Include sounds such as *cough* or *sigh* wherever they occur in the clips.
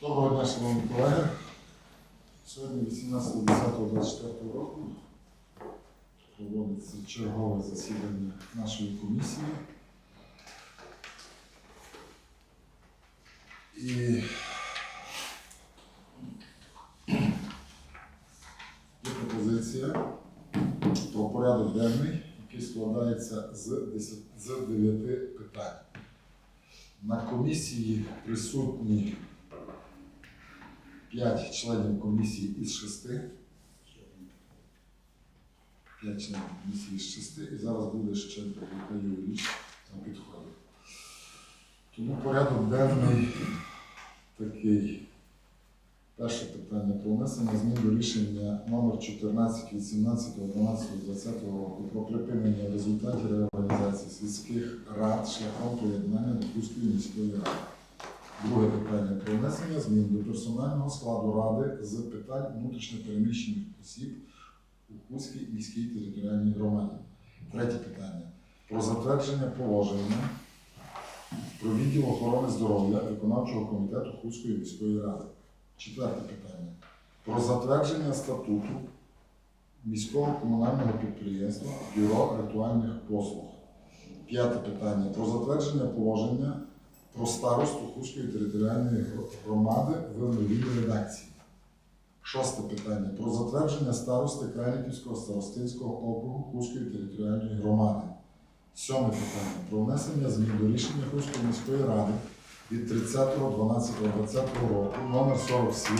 Доброго дня, шановні колеги. Сьогодні 18.10.24 року проводиться чергове засідання нашої комісії. І є пропозиція про порядок денний, який складається з 10 з 9 питань. На комісії присутні 5 членів комісії із 6. 5 членів комісії з 6. І зараз буде ще Віталій Юрійович на підході. Тому порядок денний такий. Перше питання про внесення змін до рішення номер 14 від 17 12 20 року про припинення результатів реорганізації сільських рад шляхом приєднання до Кузької міської ради. Друге питання про внесення змін до персонального складу ради з питань внутрішньопереміщених осіб у Кузькій міській територіальній громаді. Третє питання про затвердження положення про відділ охорони здоров'я виконавчого комітету Кузької міської ради. Четверте питання. Про затвердження статуту міського комунального підприємства Бюро ритуальних послуг. П'яте питання. Про затвердження положення про старосту Хуської територіальної громади в новій редакції. Шосте питання. Про затвердження старости Крайниківського старостинського округу Хуської територіальної громади. Сьоме питання. Про внесення змін до рішення Хуської міської ради від 30.12.2020 року номер 47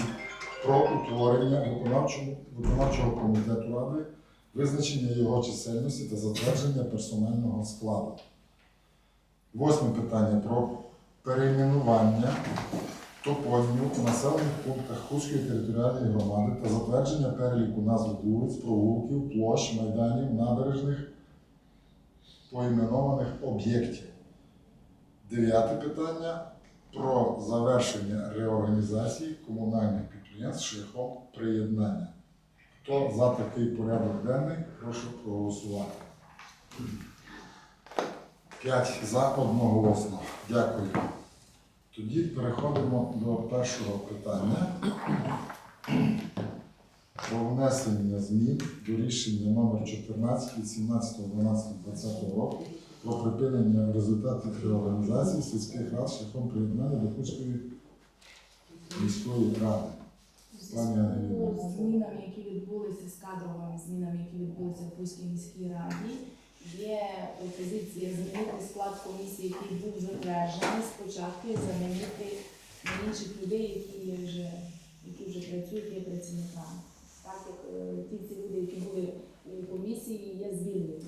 про утворення виконавчого, виконавчого комітету ради, визначення його чисельності та затвердження персонального складу. Восьме питання про перейменування топонімів у населених пунктах Хуської територіальної громади та затвердження переліку назв вулиць, провулків, площ, майданів, набережних поіменованих об'єктів. Дев'яте питання про завершення реорганізації комунальних підприємств шляхом приєднання. Хто за такий порядок денний, прошу проголосувати. П'ять за одноголосно. Дякую. Тоді переходимо до першого питання про внесення змін до рішення номер 14 від 17.12.2020 року про припинення результатів реорганізації сільських рад шляхом приєднання до Кузької міської ради. Змінами, які відбулися з кадровими змінами, які відбулися в Польській міській раді, є пропозиція змінити склад комісії, який був затверджений спочатку, і замінити на інших людей, які вже, які вже працюють, є працівниками. Так як е, ті ці люди, які були у комісії, є звільнені.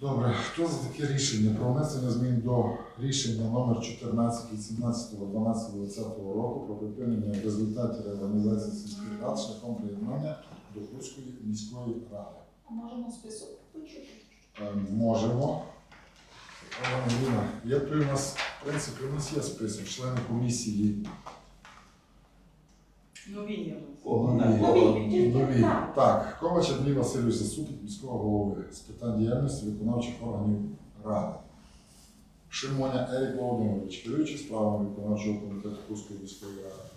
Добре, хто за таке рішення про внесення змін до рішення номер 14 від 17.12.2020 року про припинення результатів реорганізації сільських рад шляхом приєднання до Кузької міської ради? Можемо список почути. Е, Можемо. Ангеліна, є при нас, в принципі, у нас є список члени комісії. Нові є. Нові. Нові. Так, Ковач Андрій Васильович, заступник міського голови з питань діяльності виконавчих органів ради. Шимоня Ерік Володимирович, керуючий справами виконавчого комітету Кузької міської ради.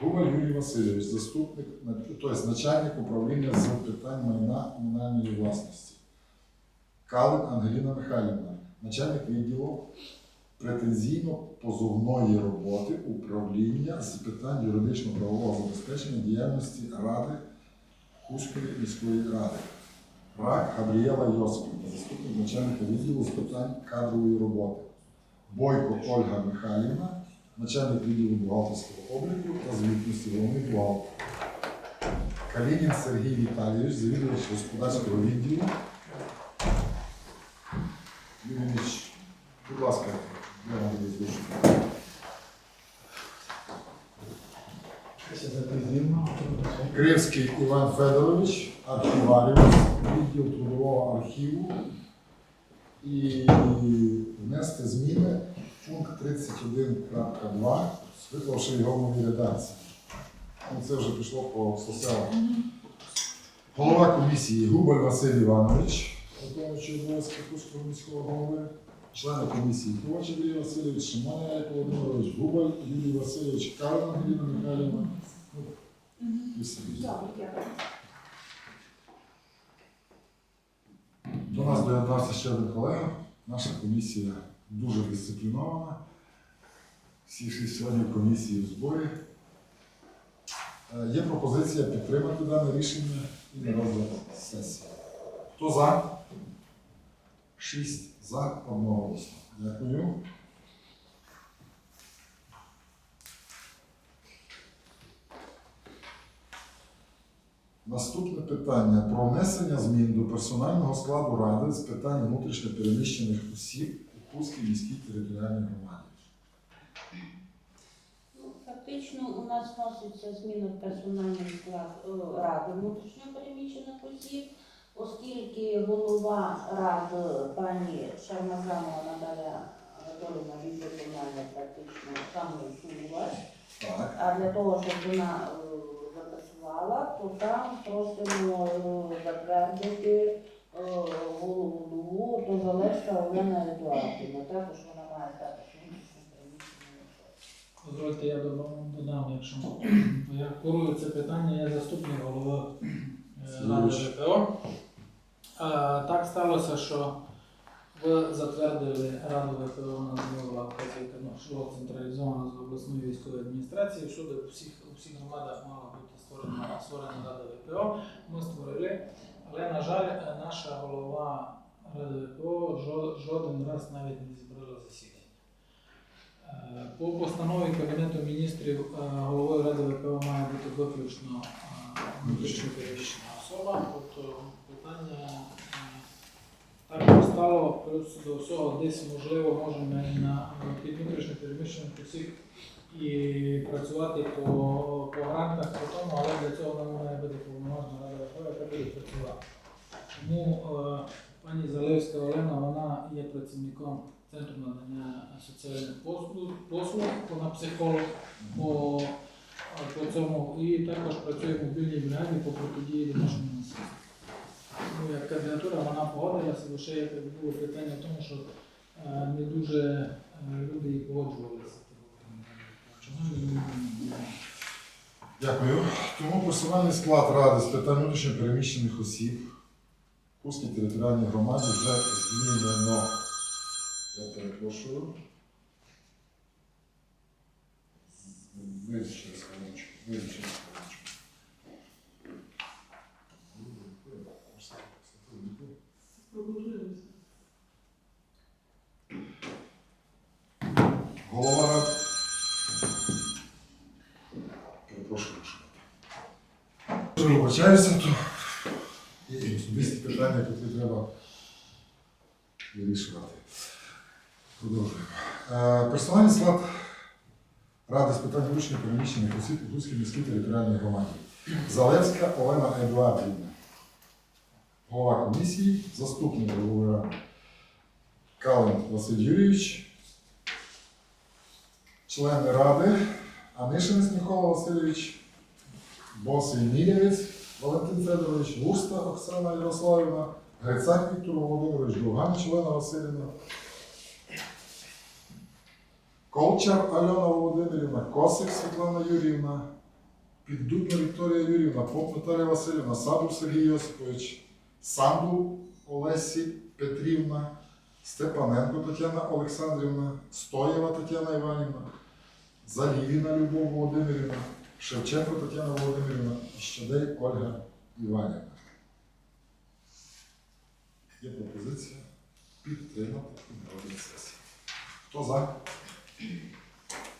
Губаль Юрій Васильович, заступник, тобто начальник управління з питань майна комунальної власності. Калин Ангеліна Михайлівна, начальник відділу претензійно-позовної роботи управління з питань юридично-правового забезпечення діяльності Ради Кузької міської ради. Рак Габріела Йосипівна, заступник начальника відділу з питань кадрової роботи. Бойко Ольга Михайлівна, начальник відділу бухгалтерського обліку та звітності головний бухгалтер. Калінін Сергій Віталійович, завідувач господарського відділу. Юрій Ильич, будь ласка, я вам буду. Кривський Іван Федорович, архіваріус, відділ трудового архіву. І внести зміни пункт 31.2, виклавши його в новій редакції. Ну, Це вже пішло по соселах. Голова комісії Губаль Василь Іванович, виконуючий обов'язки Кузького міського голови. члени комісії Ковач Юрій Васильович, Шиманя Яков Володимирович, Губаль Юрій Васильович, Карна Ангеліна Михайлівна. Дякую. До нас доєднався ще один колега. Наша комісія дуже дисциплінована. Всі шість членів комісії в зборі. Е, Є пропозиція підтримати дане рішення і на розгляд сесії. Хто за? Шість за одноголосно. Дякую. Наступне питання про внесення змін до персонального складу ради з питань внутрішньо переміщених осіб у міській територіальній громаді. Ну, Фактично у нас вноситься зміна в персональний склад е, ради внутрішньопереміщених осіб, оскільки голова ради пані Шармазанова Наталя Анатолійовна від виконання практично самоусунулась. Так. А для того, щоб вона е, запрацювала, то там просимо е, затвердити голову ДУ до Залевська Олена Едуардівна. Також вона має статус внутрішньопереміщеної особи. Дозвольте, я додам, додам, якщо я курую це питання, я заступник голови е, Ради. ВПО. Так сталося, що ви затвердили Раду ВПО на вказівка, ну, що централізована з обласної військової адміністрації. У всіх, у всіх громадах мала бути створена, створена Рада ВПО. Ми створили, але, на жаль, е, наша голова ВПО жоден раз навіть не зібрала засідання. Е, По постанові Кабінету міністрів е, головою Ради ВПО має бути виключно переміщена особа. Тобто питання так постало, плюс до всього десь можливо можемо на під внутрішньо переміщених осіб і працювати по, по грантах по тому, але для цього нам має бути повноважна Рада ВПО, яка працювати. Тому е, пані Залевська Олена, вона є працівником Центру надання соціальних послуг, послуг вона психолог по, по цьому і також працює в мобільній бригаді по протидії домашньому насильству. Як кандидатура вона погодилася, лише було питання в тому, що е, не дуже е, люди і погоджувалися. Дякую. Тому персональний склад ради з питань внутрішньо переміщених осіб в територіальній громаді вже змінено. Я перепрошую. Вище хвилиночку, вище хвилиночку. Голова ради. Перепрошую, що. Дуже вибачаюся, то є особисті питання, які треба вирішувати. Продовжуємо. Е, Персональний склад Ради з питань вручення переміщених осіб у Гуцькій міській територіальній громаді. Залевська Олена Едуардівна. Голова комісії, заступник голови ради Калин Василь Юрійович, члени ради Анишинець Микола Васильович, Босий Мілєвець Валентин Федорович, Луста Оксана Ярославівна, Грицак Віктор Володимирович, Дуганіч Олена Васильівна, Колчар Альона Володимирівна, Косик Світлана Юріївна, Піддубна Вікторія Юріївна, Поп Наталія Васильівна, Садур Сергій Йосипович, Санду Олесі Петрівна, Степаненко Тетяна Олександрівна, Стоєва Тетяна Іванівна, Залівіна Любов Володимирівна, Шевченко Тетяна Володимирівна і Щадей Ольга Іванівна. Є пропозиція підтримати на сесії. Хто за?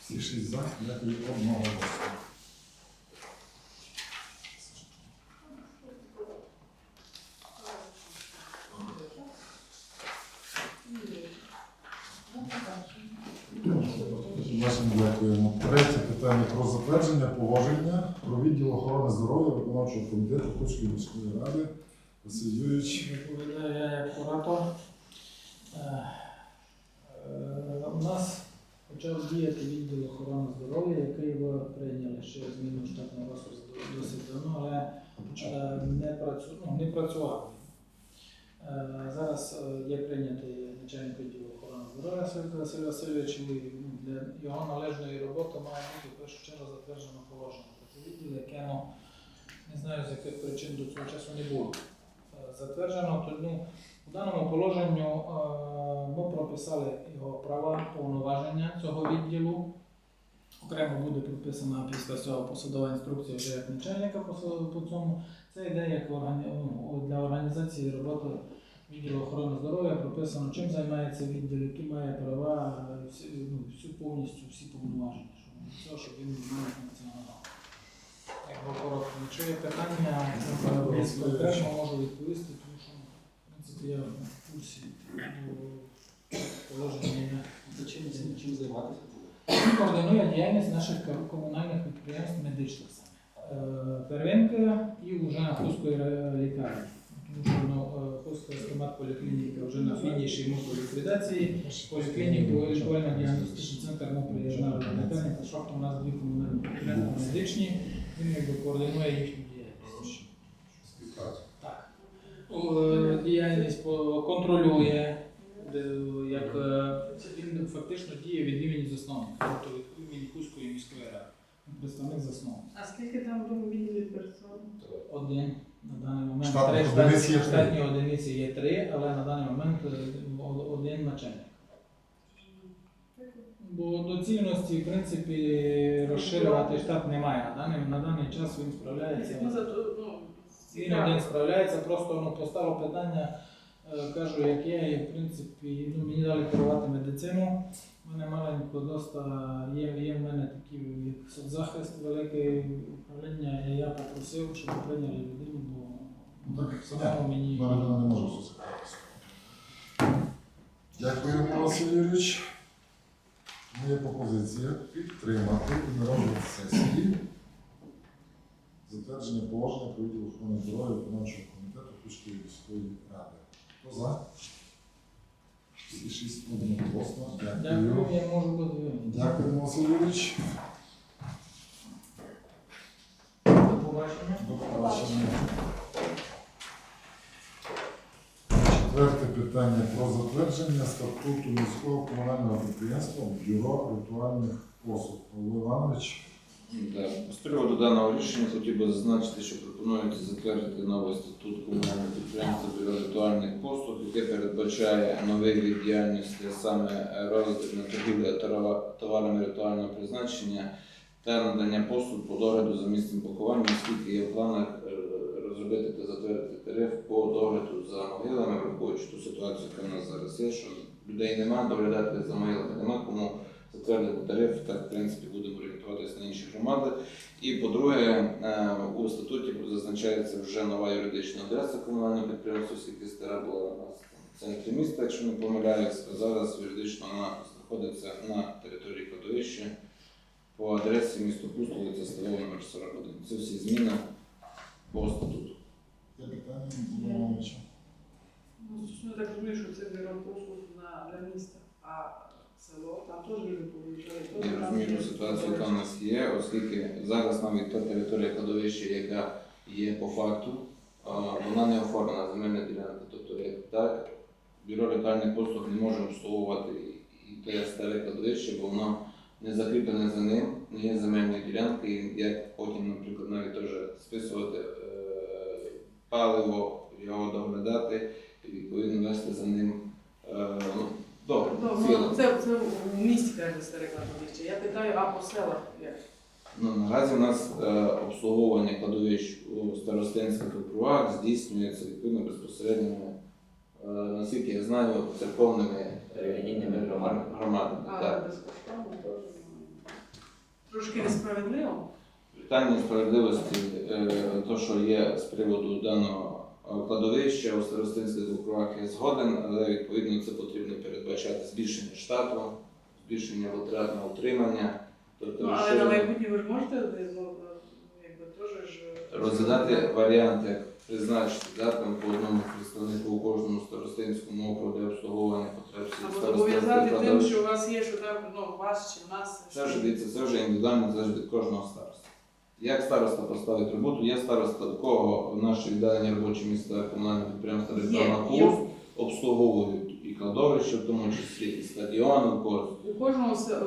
Всі шість за, дякую одного голосу. Дякуємо. Третє питання про затвердження положення про відділ охорони здоров'я виконавчого комітету Куцької міської ради. Василь Юрійович. Відповідаю я як куратор. Е, е, У нас почав діяти відділ охорони здоров'я, який ви прийняли ще зміну штатного розпису досить давно, але е, не, працю, ну, не працював. Зараз є прийнятий начальник відділу охорони здоров'я Василь Васильович, і його належної роботи має бути в першу чергу затверджено положення. Відділ, яке ну, не знаю з яких причин до цього часу не було затверджено. То, ну, у даному положенню ми прописали його права, повноваження цього відділу. Окремо буде прописана після цього посадова інструкція вже як начальника по, цьому. Це йде як для організації роботи відділу охорони здоров'я, прописано, чим займається відділ, які має права, е, всі, ну, всю повністю всі повноваження, щоб все, щоб він мав функціонував. Якби коротко, якщо є питання, я більш можу відповісти, тому що в принципі я в курсі положення. Чим, займатися? Він координує діяльність наших комунальних підприємств медичних саме. Е, Первинка і вже на Хуської лікарні. Е, стомат поліклініка вже на фініші ми ліквідації. Поліклініку лікувально діагностичний центр ми приєднали до та що у нас дві комунальні підприємства медичні, він якби координує їхню діяльність. Так. Діяльність по- контролює, як е, він фактично діє від імені засновника, тобто від імені Кузької міської ради. Представник засновника. А скільки там в відділі персон? Один на даний момент Штатних три одиниць штатні, є три. штатні одиниці є три, але на даний момент е, о- один начальник. Бо доцільності, в принципі, розширювати штат немає. На даний, на даний час він справляється. Ну, зато, ну, Він один справляється, просто ну, поставив питання, е, кажу, як є, і в принципі ну, мені дали керувати медицину. У мене маленько доста є, є в мене такі як соцзахист, велике управління, і я попросив, щоб прийняли людину, Ну, так, самому мені. Людина не може зацікавитися. Дякую, Василь Юрійович. Моя пропозиція підтримати і на розгляд сесії затвердження положення про відділ охорони здоров'я виконавчого комітету Кузької міської ради. Хто за? Всі шість одноголосно. Дякую. Дякую, я можу бути. Дякую, Василь Юрійович. До побачення. До побачення. Четверте питання про затвердження статуту міського комунального підприємства Бюро ритуальних послуг. Павло Іванович. Так, З приводу даного рішення хотів би зазначити, що пропонується затвердити новий статут комунального підприємства бюро ритуальних послуг, яке передбачає новий від діяльності, саме розділ на торгівля товарами ритуального призначення та надання послуг по догляду за місцем поховання, оскільки є в планах е, розробити та затвердити тариф по догляду за могилами, враховуючи ту ситуацію, яка в нас зараз є, що людей немає, доглядати за могилами нема кому затвердити тариф, так в принципі будемо орієнтуватися на інші громади. І по-друге, е, у статуті зазначається вже нова юридична адреса комунального підприємства, оскільки стара була у нас в центрі міста, якщо не помиляюсь, зараз юридично вона знаходиться на території кладовища по адресі місто Пусто, вулиця Столова, номер 41. Це всі зміни по статуту. Є питання Івановича? Ну, я так розумію, що це бюро послуг на, для міста, а село, там теж люди повиїжджають. Я розумію є ту ситуацію, яка в нас є, оскільки зараз навіть та територія кладовища, яка є по факту, вона не оформлена земельна ділянка. Тобто, як так, бюро ритуальних послуг не може обслуговувати і- те старе кладовище, бо воно не закріплене за ним, не є земельною ділянкою, і як потім, наприклад, навіть теж списувати паливо, його доглядати і відповідно вести за ним. е, ну, Добре, Ну, ну, це, це в місті каже старе кладовище. Я питаю, а по селах як? Ну, наразі у нас е, обслуговування кладовищ у старостинських округах здійснюється відповідно безпосередньо, е, наскільки я знаю, церковними Релігійними е, громадами. громадами. А Так. безкоштовно теж немає. Трошки несправедливо. Питання справедливості, е, то, що є з приводу даного е, кладовища у старостинських округах, я згоден, але відповідно це потрібно передбачати збільшення штату, збільшення витрат на утримання. Тобто, Ну, але що- на майбутнє ви можете ну, якби розглядати варіанти, як призначити да, там, по одному представнику у кожному старостинському округу для обслуговування потреб або зобов'язати тим, що у вас є, що там ну, у вас чи в нас. Це вже це вже індивідуально залежить від кожного староста. Як староста поставить роботу, є староста, до кого в наші віддалені робочі місця комунального підприємства Є, курс обслуговують і кладовища, в тому числі і стадіон, у У кожному, се-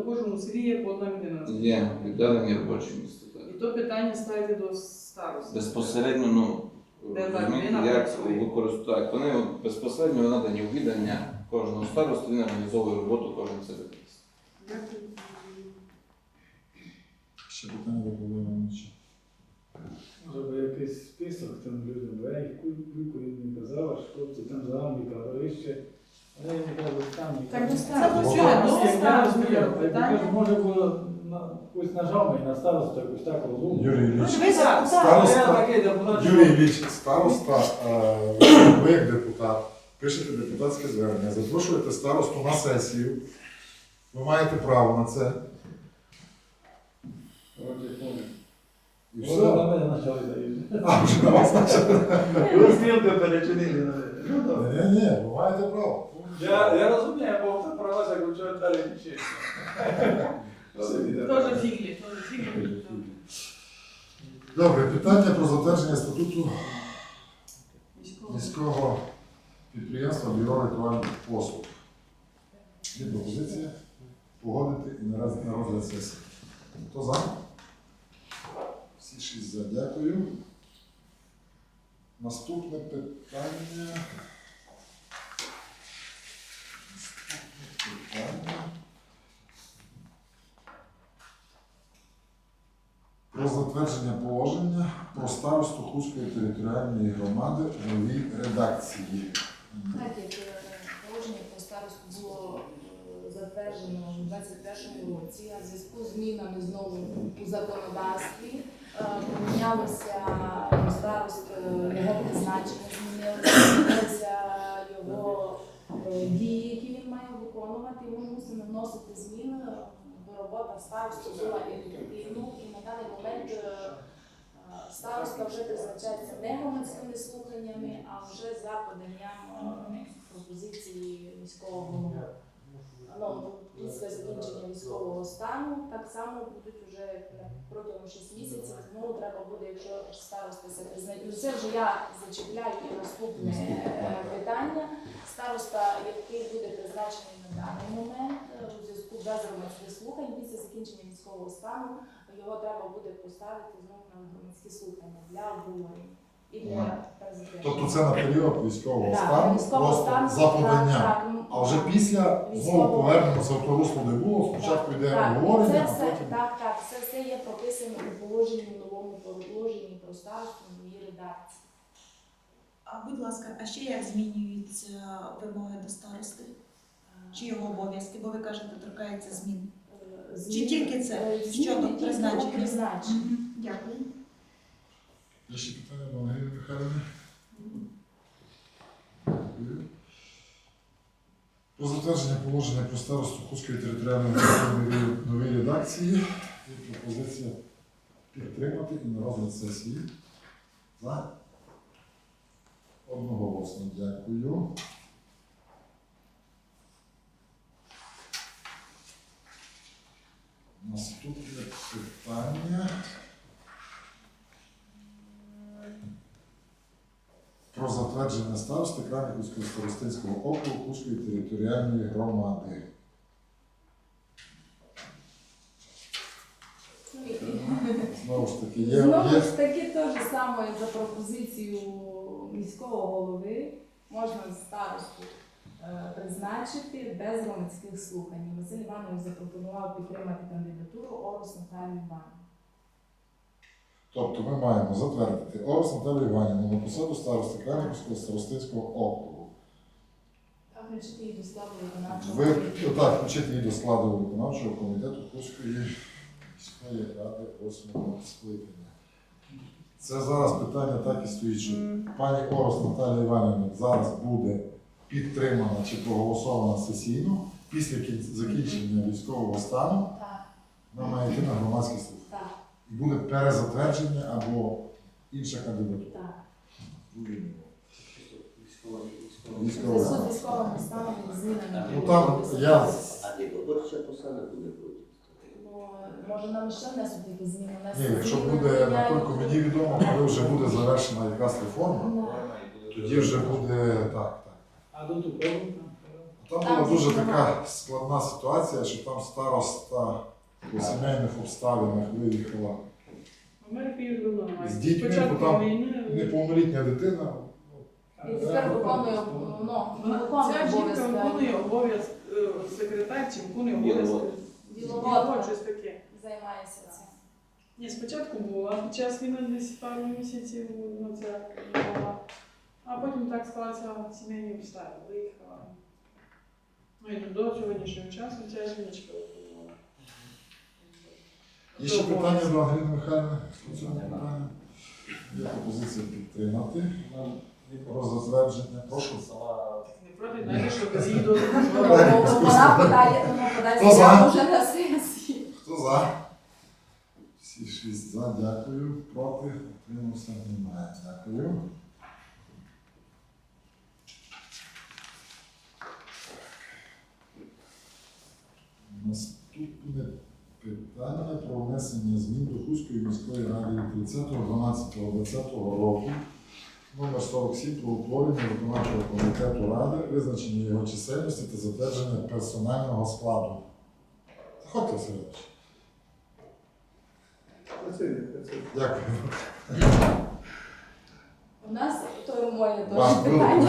у кожному селі є по одна людина. є віддалені робочі місця. так. І то питання ставити до старости. Безпосередньо, ну, Де та розумієте, людина як працює. використовують. Вони от безпосередньо надані у віддання кожного старосту, він організовує роботу кожен себе. Дякую. Ще питання до Павла Може би якийсь список тим людям, бо я їх кульку їм не казав, що хлопці там за нами кладовище. Вони не кажуть, там і Так, там. ну, Ну, Я я кажу, може було якусь нажав і на старосту якось так розумно. Юрій Ілліч. Староста. Я депутат, що- Юрій Ілліч, староста, е, ви як депутат, пишете депутатське звернення, запрошуєте старосту на сесію. Ви маєте право на це. І Може, на все. мене почали заїжджати. *laughs* А, вже на вас почали. Ви стрілки перечинили. Ну, добре. Ні, ні, ви маєте право. Я, я розумію, бо це про вас, як вчора далі нічого. Теж фіглі, теж фіглі. Добре, питання про затвердження статуту міського підприємства Бюро ритуальних послуг. Є пропозиція погодити і на розгляд сесії. Хто за? Всі за. Дякую. Наступне питання. Наступне питання. Про затвердження положення про старосту Хуської територіальної громади в новій редакції. Так, як е, положення про старосту було е, затверджено у 2021 році, а в зв'язку з змінами знову у законодавстві помінялося старост, е, його призначення змінилося, його е, дії, які він має виконувати, ми мусимо вносити зміни, бо робота старосту була ефективною, і на даний момент е, староста вже призначається не громадськими слуханнями, а вже за поданням пропозиції міського голови. Ну, після закінчення військового стану так само будуть вже протягом 6 місяців. Знову треба буде, якщо староста це. Ну, Це вже я зачіпляю і наступне е, питання. Староста, який буде призначений на даний момент е, у зв'язку без громадських слухань після закінчення військового стану, його треба буде поставити знову на громадські слухання для обговорення і для президента. Тобто це на період військового Так, стану, військового просто стану, за так, поданням. так, ну, А вже так. після знову Військового- повернемося в то русло, де було. Спочатку йде Так, обговорення, а все, потім. так, так, це все є прописано у положенні, в новому положенні про старосту в новій редакції. А будь ласка, а ще як змінюються вимоги до старости? Чи його обов'язки? Бо ви кажете, торкається змін. Е, Чи тільки це? е, Щодо зміни тільки призначення? Дякую. Є питання до Ангеліни Михайлівни? Про затвердження положення про старосту Хуської територіальної громади в редакції. Є пропозиція підтримати і на сесії. За? Одноголосно дякую. Наступне питання. Про затвердження старости Краміківського старостинського округу Кузької територіальної громади. Знову ж таки, є, Знову є ж таки, те ж саме за пропозицією міського голови можна старосту е, призначити без громадських слухань. Василь Іванович запропонував підтримати кандидатуру Орус Наталію Івановну. Тобто ми маємо затвердити Орес Наталію Іванівну на посаду старости Краміківського старостинського округу. Та включити її до складу виконавчого Ви комітету. так, включити її до складу виконавчого комітету Кузької міської ради 8 скликання. Це зараз питання так і стоїть, що пані Орос Наталія Іванівна зараз буде підтримана чи проголосована сесійно після кін- закінчення військового стану. Так, Вона має йти на громадські слухання. І буде перезатвердження або інша кандидатура. так. Зрозуміло. Військовий, У Військовий зв'язку стан. з військовим станом і змінами. Ну там я А не виборча посада буде потім. Ну, може нам ще внесуть якісь зміни? Ні, якщо зміни буде міняють- наскільки мені відомо, коли вже буде завершена якась реформа, Ну, тоді вже буде так, так. А до того Там була дуже така складна ситуація, що там староста по сімейних обставинах виїхала У. З дітьми, Спочатку бо там війни. неповнолітня дитина. І тепер виконує ну, Вона- виконує Ця жінка обов'язки. виконує обов'язок е, секретар чи виконує обов'язки. Діловод. Щось таке. Займається цим. Ні, спочатку була, під час війни десь пару місяців на це була. А потім так склалися сімейні обставини, виїхала. Ну і до сьогоднішнього часу ця жіночка. Є ще питання до Ангеліни Михайлівни по цьому питанню? Є пропозиція підтримати про затвердження. Прошу. Вона подає, вона Хто за? заяву вже на сесії. Хто за? Всі шість за, дякую. Проти? Утримався? Немає. Дякую. Наступне питання про внесення змін до Хуської міської ради від 30.12.2020 року номер 47 про утворення виконавчого комітету ради, визначення його чисельності та затвердження персонального складу. Заходьте, Сергійович. Дякую. У нас то моє теж питання.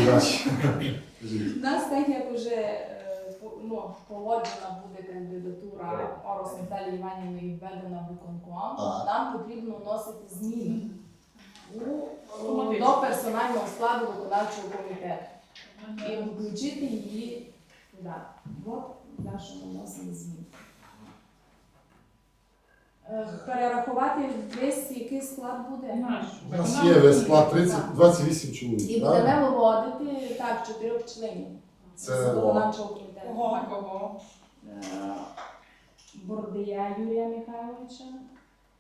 У нас так як вже е, по- ну, погоджена буде кандидатура Орос Наталії Іванівни і введена в виконком, Так. нам потрібно вносити зміни у, до персонального складу виконавчого комітету і включити її туди. От за що ми вносимо зміни. Е, Перерахувати весь який склад буде. Наш. У нас є весь склад 30, 28 чоловік. І правильно? будемо виводити так чотирьох членів Це- виконавчого комітету. Кого, кого? Е, Бордия Юрія Михайловича,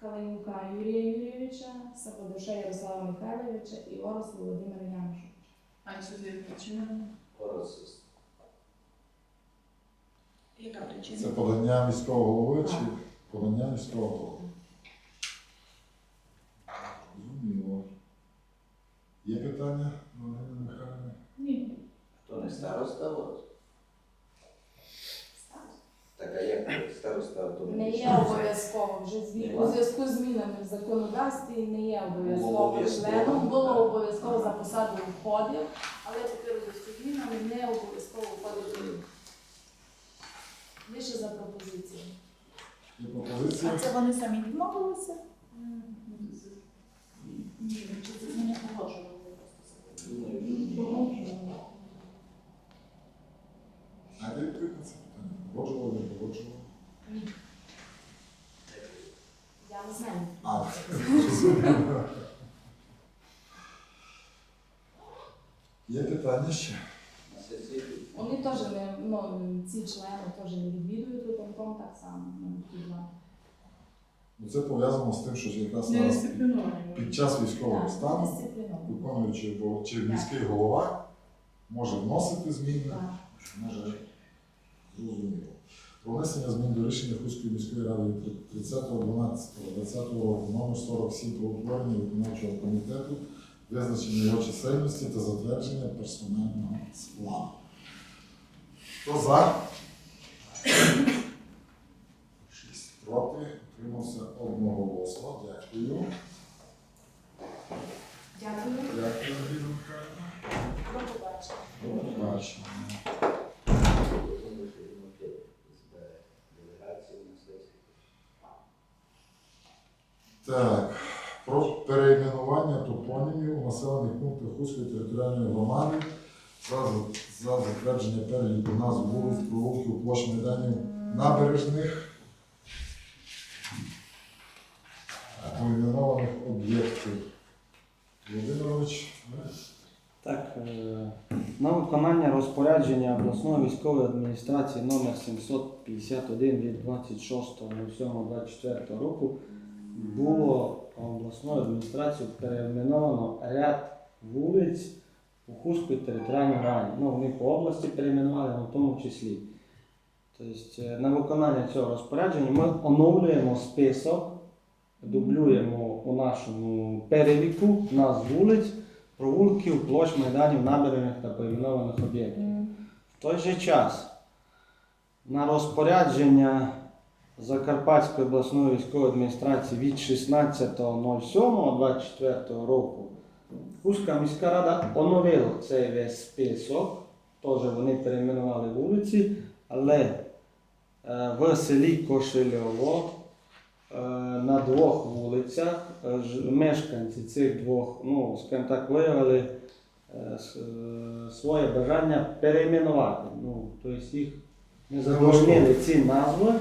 Калинюка Юрія Юрійовича, Саподоша Ярослава Михайловича і Орос Володимира Януша. А за причина? Яка причина? Це подання міського голови чи подання міського голови? Зрозуміло. Є питання? Ні. Не староста вас? Так, а як староста Не є обов'язково вже зві- у зв'язку з змінами в законодавстві не є обов'язково Обов'язково. членом. Було обов'язково за посаду входив, але тепер у зв'язку з змінами не обов'язково входити. Лише за пропозицією. Є пропозиція? А це вони самі відмовилися? Ні, чи це зміни погоджували? А де відповідь на це питання? Погоджували, не погоджували? Я не знаю. А. Є питання ще? Вони теж не ну, ці члени теж не відвідують виконком так само. ну, ті два. Ну, Це пов'язано з тим, що якраз Не зараз дисципліновані. під час військового Так, стану дисципліновано. виконуючий чи міський голова може вносити зміни, Так. може зрозуміло. Про внесення змін до рішення Хуської міської ради 30.12.20 номер 47 про утворення виконавчого комітету, визначення його чисельності та затвердження персонального складу. Хто за? Шість проти. Утримався одноголосно. Дякую. Дякую. Дякую, Ангеліна Михайлівна. До побачення. До побачення. Делегації на сесії. Так, про перейменування топонімів у населених пунктах Хуської територіальної громади за, за затвердження переліку назв вулиць, провулків, площ майданів набережних поіменованих об'єктів. Володимирович. Так, е, на виконання розпорядження обласної військової адміністрації номер 751 від 26.07.24 року було обласною адміністрацією перейменовано ряд вулиць у Хустської територіальній раді. Ну, вони по області перейменували, але в тому числі. Тобто, е, на виконання цього розпорядження ми оновлюємо список, дублюємо у нашому переліку назв вулиць провулків, площ, майданів, набережних та поіменованих об'єктів. В той же час на розпорядження Закарпатської обласної військової адміністрації від 16.07.24 року Хуська міська рада оновила цей весь список. Теж вони перейменували вулиці, але е, в селі Кошельово е, на двох вулицях е, мешканці цих двох, ну, скажімо так, виявили своє бажання перейменувати. Ну, тобто їх не задовольнили ці назви,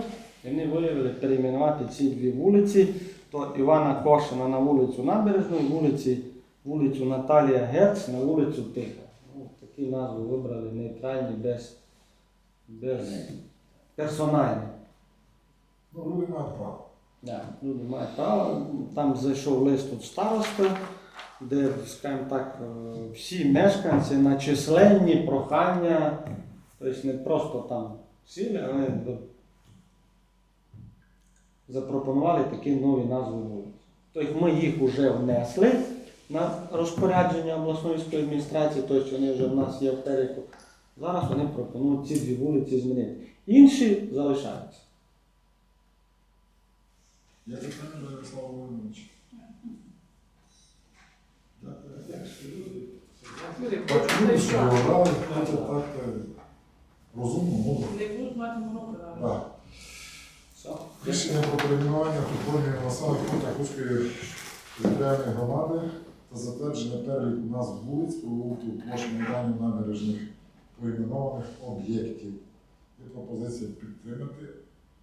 і вони виявили перейменувати ці дві вулиці. То Івана Кошина на вулицю Набережну і вулиці, вулицю Наталія Герц на вулицю Тиха. Ну, такі назви вибрали нейтральні, без, без персональні. Ну, люди мають право. Да, люди мають право. Там зайшов лист від старости, де, скажімо так, е, всі мешканці на численні прохання, тобто не просто там сіли, але запропонували такі нові назви вулиць. Тобто ми їх вже внесли на розпорядження обласної військової адміністрації, тобто вони вже в нас є в переліку. Зараз вони пропонують ці дві вулиці змінити. Інші залишаються. Є питання до Ярослава Володимировича? Розумно, мудро. Не будуть мати монополя. Рішення про перейменування підходів населених пунктах Хуської територіальної громади та затвердження переліку назв вулиць, провулків, площ майданів набережних поіменованих об'єктів. Є пропозиція підтримати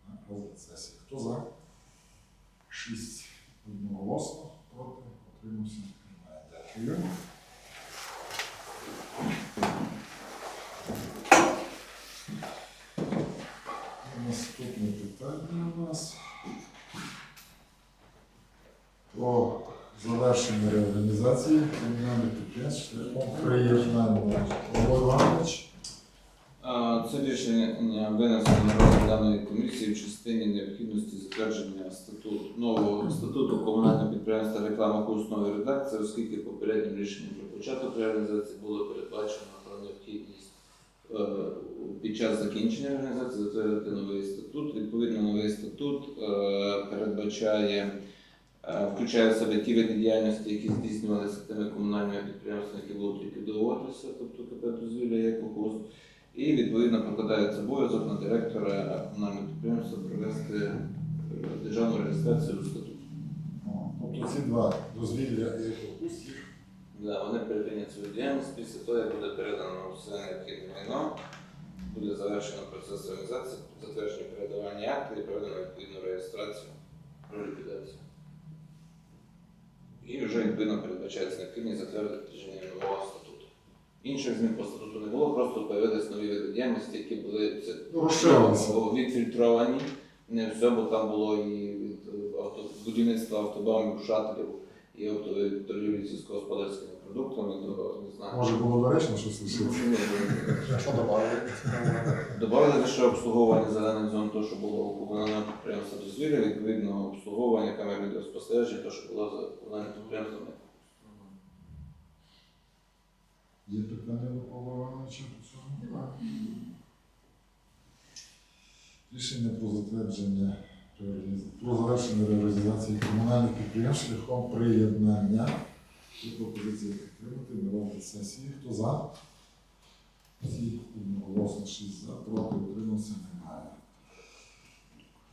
на розгляд сесії. Хто за? Шість одноголосно, проти, отримався. Дякую. Наступне питання у нас про завершення реорганізації комунальних підприємств шляхом приєднання. Іванович. Це рішення винесено на розгляд даної комісії в частині необхідності затвердження статуту нового статуту комунального підприємства реклама курс редакції, оскільки попереднім рішенням про початок реалізації було передбачено про необхідність е, під час закінчення організації затвердити новий статут. Відповідно, новий статут е, передбачає, е, включає в себе ті види діяльності, які здійснювалися тими комунальними підприємствами, які будуть ліквідовуватися, тобто КП дозвілля як колхоз. І відповідно покладається обов'язок на директора комунального підприємства провести державну реєстрацію у статут. Тобто ці два дозвілля і екокуст їх Да, вони припинять свою діяльність після того, як буде передано все необхідне майно, буде завершено процес реалізації, затвердження передавання акту і проведено відповідну реєстрацію про ліквідацію. І вже відповідно передбачається необхідність затвердження нового статуту. Інших змін по статуту не було, просто появились нові види діяльності, які були це Ну, відфільтровані. Не все, бо там було і від авто, будівництва автобамів, шатлів, і оптової торгівлі сільськогосподарськими продуктами до не знаю. Може було доречно щось лишити? Ні, Що додали? Добавили лише обслуговування зелених зон, то, що було у комунального підприємства дозвілля, відповідно обслуговування камер відеоспостереження, то, що було за комунальним підприємством. Є питання до Павла Івановича по цьому? Немає. Рішення про затвердження про завершення реорганізації комунальних підприємств шляхом приєднання. Є пропозиція підтримати на сесії. Хто за? Всі одноголосно 6 за, проти утримався немає.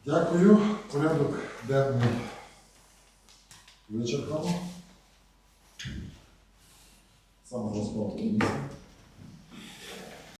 Дякую. Порядок денний вичерпано. Саме комісії.